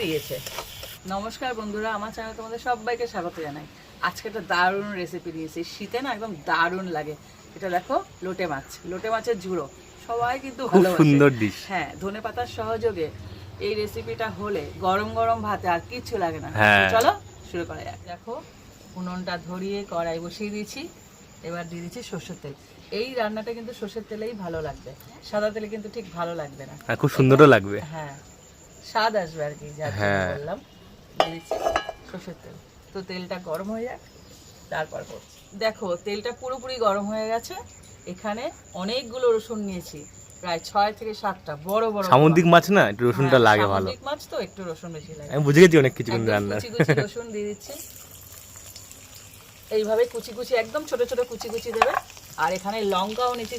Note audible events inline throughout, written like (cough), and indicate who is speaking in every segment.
Speaker 1: দিয়েছে। নমস্কার বন্ধুরা আমার চ্যানেল তোমাদের সবাইকে স্বাগত জানাই। আজকে একটা দারুণ রেসিপি দিয়েছি শীতে না একদম দারুণ লাগে। এটা দেখো লোটে মাছ। লোটে মাছের ঝুড়ো। সবাই কিন্তু
Speaker 2: সুন্দর ডিশ
Speaker 1: হ্যাঁ ধনে পাতার সহযোগে এই রেসিপিটা হলে গরম গরম ভাতে আর কিচ্ছু লাগে না।
Speaker 2: হ্যাঁ।
Speaker 1: চলো শুরু করা যাক। দেখো উনুনটা ধরিয়ে কড়াই বসিয়ে দিয়েছি। এবার দিয়ে দিচ্ছি সর্ষের তেল। এই রান্নাটা কিন্তু সর্ষের তেলেই ভালো লাগবে। সাদা তেলে কিন্তু ঠিক ভালো লাগবে না।
Speaker 2: খুব সুন্দরও লাগবে।
Speaker 1: হ্যাঁ স্বাদ আসবে আর কি জন্য
Speaker 2: হ্যাঁ।
Speaker 1: বললাম। দিয়ে দিচ্ছি সর্ষের তেল। তো তেলটা গরম হয়ে যাক তারপর করছি। দেখো তেলটা পুরোপুরি গরম হয়ে গেছে। এখানে অনেকগুলো রসুন নিয়েছি প্রায় ছয় থেকে সাতটা বড় বড়
Speaker 2: সামুদ্রিক মাছ না? একটু রসুনটা
Speaker 1: হ্যাঁ,
Speaker 2: লাগে ভালো।
Speaker 1: সামুদ্রিক মাছ তো একটু রসুন বেশি লাগে।
Speaker 2: আমি বুঝে গেছি অনেক কিছু কিন্তু রান্না
Speaker 1: কুচি কুচি রসুন দিয়ে দিচ্ছি। এইভাবে কুচি কুচি একদম ছোট ছোট কুচি কুচি দেবে। আর এখানে লঙ্কাও নিচ্ছি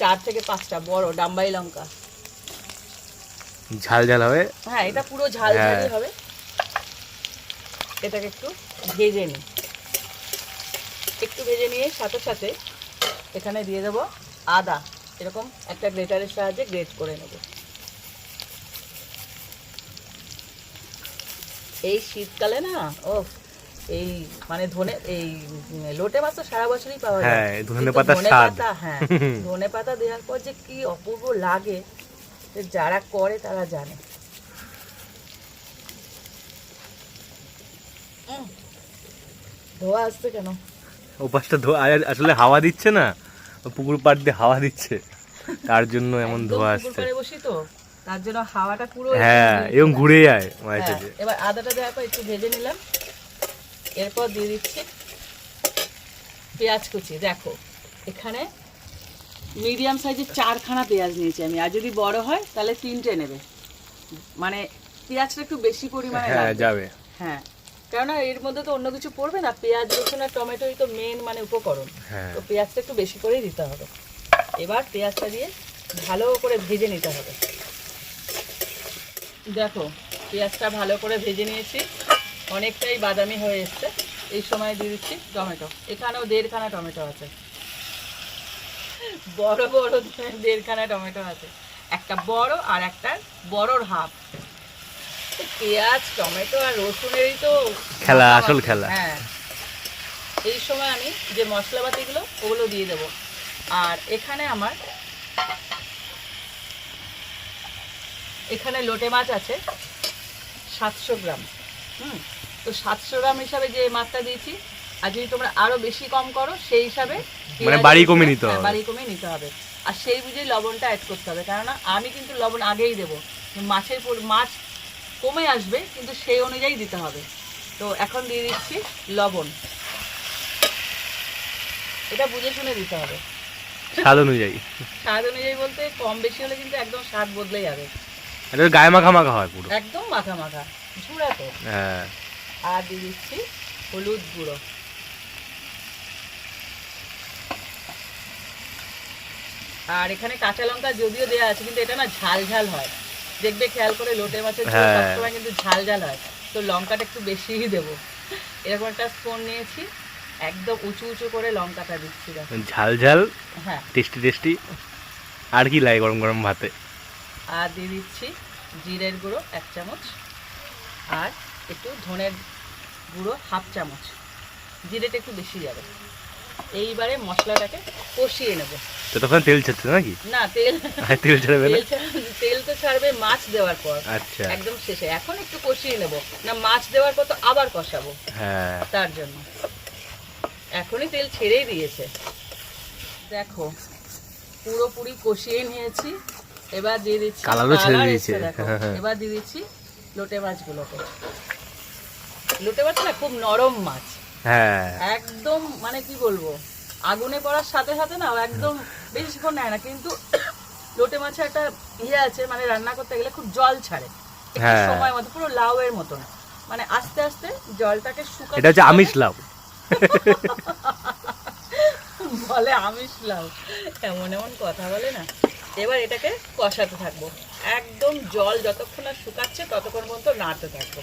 Speaker 1: চার থেকে পাঁচটা বড় ডাম্বাই লঙ্কা।
Speaker 2: ঝাল ঝাল হবে।
Speaker 1: হ্যাঁ এটা পুরো ঝাল
Speaker 2: হ্যাঁ।
Speaker 1: ঝালই হবে। এটাকে একটু ভেজে নিই। একটু ভেজে নিয়ে সাথে সাথে এখানে দিয়ে দেবো আদা। এরকম একটা গ্রেটারের সাহায্যে গ্রেট করে নেব। এই শীতকালে না ও এই মানে ধনে এই লোটে মাছ তো সারা বছরই পাওয়া যায়।
Speaker 2: হ্যাঁ, ধনে।
Speaker 1: পাতা, হ্যাঁ ধনে পাতা দেওয়ার পর যে কি অপূর্ব লাগে যারা করে তারা জানে। ধোয়া আসছে কেন?
Speaker 2: ওপাশটা ধোয়া আসলে হাওয়া দিচ্ছে না পুকুর পাড় দিয়ে হাওয়া দিচ্ছে। তার জন্য এমন ধোয়া আসছে।
Speaker 1: বসি তো তার জন্য হাওয়াটা পুরো
Speaker 2: হ্যাঁ এবং ঘুরে যায় মাঝে
Speaker 1: হ্যাঁ, এবার আদাটা দেওয়ার পর একটু ভেজে নিলাম। এরপর দিয়ে দিচ্ছি পেঁয়াজ কুচি। দেখো এখানে মিডিয়াম সাইজের চারখানা পেঁয়াজ নিয়েছি আমি। আর যদি বড় হয় তাহলে তিনটে নেবে। মানে পেঁয়াজটা একটু বেশি পরিমাণে
Speaker 2: হ্যাঁ যাবে।
Speaker 1: হ্যাঁ। কেননা এর মধ্যে তো অন্য কিছু পড়বে না। পেঁয়াজ রসুন আর টমেটোই তো মেন মানে উপকরণ।
Speaker 2: হ্যাঁ।
Speaker 1: তো পেঁয়াজটা একটু বেশি করেই দিতে হবে। এবার পেঁয়াজটা দিয়ে ভালো করে ভেজে নিতে হবে। দেখো পেঁয়াজটা ভালো করে ভেজে নিয়েছি। অনেকটাই বাদামি হয়ে এসছে। এই সময় দিয়ে দিচ্ছি টমেটো। এখানেও দেড়খানা টমেটো আছে। বড় বড় দেড়খানা টমেটো আছে। একটা বড় আর একটা বড়র হাফ। পেঁয়াজ টমেটো আর রসুনেরই তো
Speaker 2: খেলা, আসল খেলা।
Speaker 1: হ্যাঁ। এই সময় আমি যে মশলাপাতিগুলো ওগুলো দিয়ে দেবো। আর এখানে আমার এখানে লোটে মাছ আছে সাতশো গ্রাম। হুম? তো সাতশো গ্রাম হিসাবে যে মাছটা দিয়েছি আর যদি তোমরা আরও বেশি কম করো সেই হিসাবে
Speaker 2: মানে বাড়ি কমিয়ে নিতে
Speaker 1: হ্যাঁ,
Speaker 2: হবে।
Speaker 1: বাড়ি কমিয়ে নিতে হবে। আর সেই বুঝেই লবণটা অ্যাড করতে হবে। কেননা আমি কিন্তু লবণ আগেই দেবো। মাছের মাছ কমে আসবে কিন্তু সেই অনুযায়ী দিতে হবে। তো এখন দিয়ে দিচ্ছি লবণ। এটা বুঝে শুনে দিতে হবে।
Speaker 2: স্বাদ অনুযায়ী।
Speaker 1: স্বাদ অনুযায়ী বলতে কম বেশি হলে কিন্তু একদম স্বাদ বদলে যাবে।
Speaker 2: এটা গায়ে মাখা মাখা হয় পুরো।
Speaker 1: একদম মাখা মাখা। ঝুড়া তো
Speaker 2: হ্যাঁ।
Speaker 1: আর দিয়ে দিচ্ছি হলুদ গুঁড়ো। আর এখানে কাঁচা লঙ্কা যদিও দেওয়া আছে কিন্তু এটা না ঝাল ঝাল হয়। দেখবে খেয়াল করে লোটে মাছের ঝোল
Speaker 2: হ্যাঁ।
Speaker 1: সবসময় কিন্তু ঝাল ঝাল হয়। তো লঙ্কাটা একটু বেশিই দেবো। এরকম একটা স্পুন নিয়েছি একদম উঁচু উঁচু করে লঙ্কাটা দিচ্ছি দেখো।
Speaker 2: ঝাল ঝাল?
Speaker 1: হ্যাঁ।
Speaker 2: Tasty tasty? আর কি লাগে গরম গরম ভাতে?
Speaker 1: আর দিয়ে দিচ্ছি জিরের গুঁড়ো এক চামচ। আর একটু ধনের গুঁড়ো হাফ চামচ। জিরেটা একটু বেশি যাবে। এইবারে মশলাটাকে কষিয়ে নেব।
Speaker 2: ততক্ষণ তেল ছাড়ছে নাকি?
Speaker 1: না তেল
Speaker 2: তেল ছাড়বে না?
Speaker 1: তেল তো ছাড়বে মাছ দেওয়ার পর।
Speaker 2: আচ্ছা।
Speaker 1: একদম শেষে। এখন একটু কষিয়ে নেব। না মাছ দেওয়ার পর তো আবার কষাবো।
Speaker 2: হ্যাঁ।
Speaker 1: তার জন্য। এখনই তেল ছেড়েই দিয়েছে। দেখো পুরোপুরি কষিয়ে নিয়েছি। এবার দিয়ে দিচ্ছি
Speaker 2: কালারও ছেড়ে দিয়েছে। হ্যাঁ, হ্যাঁ।
Speaker 1: এবার দিয়ে দিচ্ছি লোটে মাছগুলোকে। লোটে মাছ না খুব নরম মাছ।
Speaker 2: হ্যাঁ।
Speaker 1: একদম মানে কি বলব? আগুনে পড়ার সাথে সাথে না একদম বেশিক্ষণ নেয় না কিন্তু লোটে মাছে একটা ইয়ে আছে মানে রান্না করতে গেলে খুব জল ছাড়ে। একটু
Speaker 2: হ্যাঁ।
Speaker 1: সময় মতো পুরো লাউয়ের মতন মানে আস্তে আস্তে জলটাকে শুকাতে
Speaker 2: এটা হচ্ছে আমিষ লাউ। (laughs)
Speaker 1: বলে আমিষ লাউ। এমন এমন কথা বলে না। এবার এটাকে কষাতে থাকব। একদম জল যতক্ষণ না শুকাচ্ছে ততক্ষণ পর্যন্ত নাড়তে থাকব।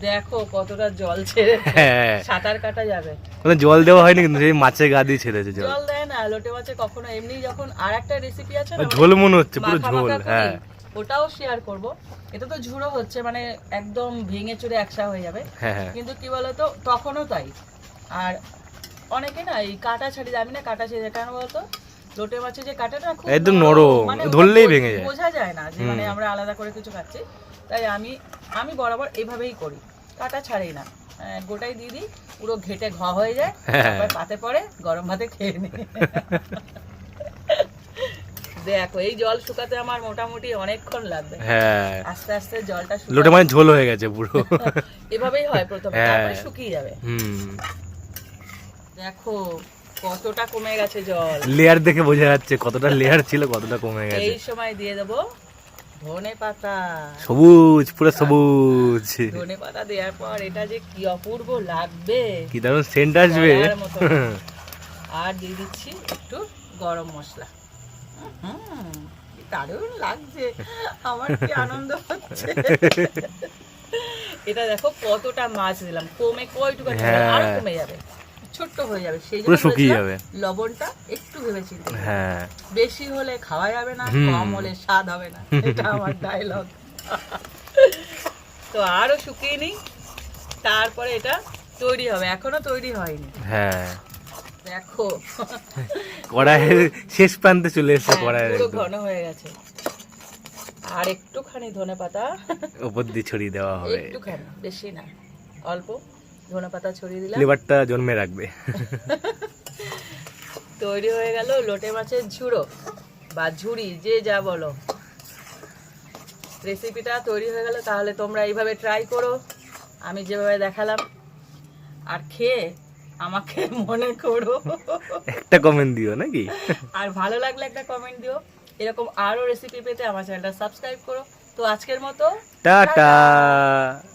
Speaker 1: দেখো কতটা জল ছেড়ে
Speaker 2: হ্যাঁ।
Speaker 1: সাঁতার কাটা যাবে।
Speaker 2: মানে জল দেওয়া হয়নি কিন্তু সেই মাছের গা দিয়ে ছেড়েছে জল।
Speaker 1: জল দেয় না লোটে মাছে কখনো। এমনি যখন আর একটা রেসিপি আছে না
Speaker 2: ঝোল মনে হচ্ছে পুরো ঝোল হ্যাঁ।
Speaker 1: ওটাও শেয়ার করব। এটা তো ঝুড়ো হচ্ছে মানে একদম ভেঙে চুরে একসা হয়ে যাবে।
Speaker 2: হ্যাঁ হ্যাঁ।
Speaker 1: কিন্তু কি বলতো তখনও তাই। আর অনেকে না এই কাটা ছাড়ি আমি না কাটা ছেড়ে কেন বলতো? লোটে মাছের যে কাটাটা
Speaker 2: একদম নরম,
Speaker 1: মানে
Speaker 2: ধরলেই ভেঙে যায়।
Speaker 1: বোঝা যায় না যে মানে আমরা আলাদা করে কিছু খাচ্ছি। তাই আমি আমি বরাবর এইভাবেই করি। কাটা ছাড়েই না। আহ, গোটাই দিয়ে দিই পুরো ঘেটে ঘ হয়ে যায়
Speaker 2: হ্যাঁ।
Speaker 1: তারপর পাতে পড়ে গরম ভাতে খেয়ে নি। দেখো এই জল শুকাতে আমার মোটামুটি অনেকক্ষণ লাগবে।
Speaker 2: হ্যাঁ।
Speaker 1: আস্তে আস্তে জলটা।
Speaker 2: লোটে মানে ঝোল হয়ে গেছে পুরো।
Speaker 1: এভাবেই হয় প্রথমে
Speaker 2: হ্যাঁ।
Speaker 1: তারপরে শুকিয়ে যাবে।
Speaker 2: হুম।
Speaker 1: দেখো কতটা কমে গেছে জল?
Speaker 2: লেয়ার দেখে বোঝা যাচ্ছে কতটা লেয়ার ছিল কতটা কমে গেছে।
Speaker 1: এই সময় দিয়ে দেবো ধনে পাতা।
Speaker 2: সবুজ পুরো সবুজ।
Speaker 1: ধনে পাতা দেওয়ার পর এটা যে কি অপূর্ব লাগবে।
Speaker 2: কি দারুণ সেন্ট আসবে। (laughs)
Speaker 1: আর দিয়ে দিচ্ছি একটু গরম মশলা। দারুণ লাগছে। আমার কি আনন্দ হচ্ছে। (laughs) এটা দেখো কতটা মাছ দিলাম। কমে কয়টুকু আছে,
Speaker 2: হ্যাঁ।
Speaker 1: কমে যাবে। ছোট্ট হয়ে যাবে। সেই জন্য
Speaker 2: শুকিয়ে যাবে।
Speaker 1: লবণটা একটু
Speaker 2: হ্যাঁ।
Speaker 1: বেশি হলে খাওয়া যাবে না কম হলে স্বাদ হবে না। (laughs) এটা আমার ডায়লগ তো আরও শুকিয়ে নিই তারপরে এটা তৈরি হবে। এখনও তৈরি হয়নি।
Speaker 2: হ্যাঁ।
Speaker 1: দেখো।
Speaker 2: কড়াইয়ের শেষ প্রান্তে চলে এসেছে
Speaker 1: হ্যাঁ,
Speaker 2: কড়াইয়ের
Speaker 1: ঘন হয়ে গেছে। আর একটুখানি ধনে পাতা
Speaker 2: উপর দিয়ে ছড়িয়ে দেওয়া হবে।
Speaker 1: একটুখানি বেশি না। অল্প। ধনে পাতা ছড়িয়ে দিলাম।
Speaker 2: ফ্লেভারটা জন্মে রাখবে। (laughs)
Speaker 1: তৈরি হয়ে গেল লোটে মাছের ঝুড়ো বা ঝুড়ি যে যা বলো। রেসিপিটা তৈরি হয়ে গেল তাহলে তোমরা এইভাবে ট্রাই করো। আমি যেভাবে দেখালাম। আর খেয়ে আমাকে (laughs) মনে করো।
Speaker 2: একটা কমেন্ট দিও নাকি? (laughs)
Speaker 1: আর ভালো লাগলে একটা কমেন্ট দিও। এরকম আরও রেসিপি পেতে আমার চ্যানেলটা সাবস্ক্রাইব করো। তো আজকের মতো
Speaker 2: টাটা।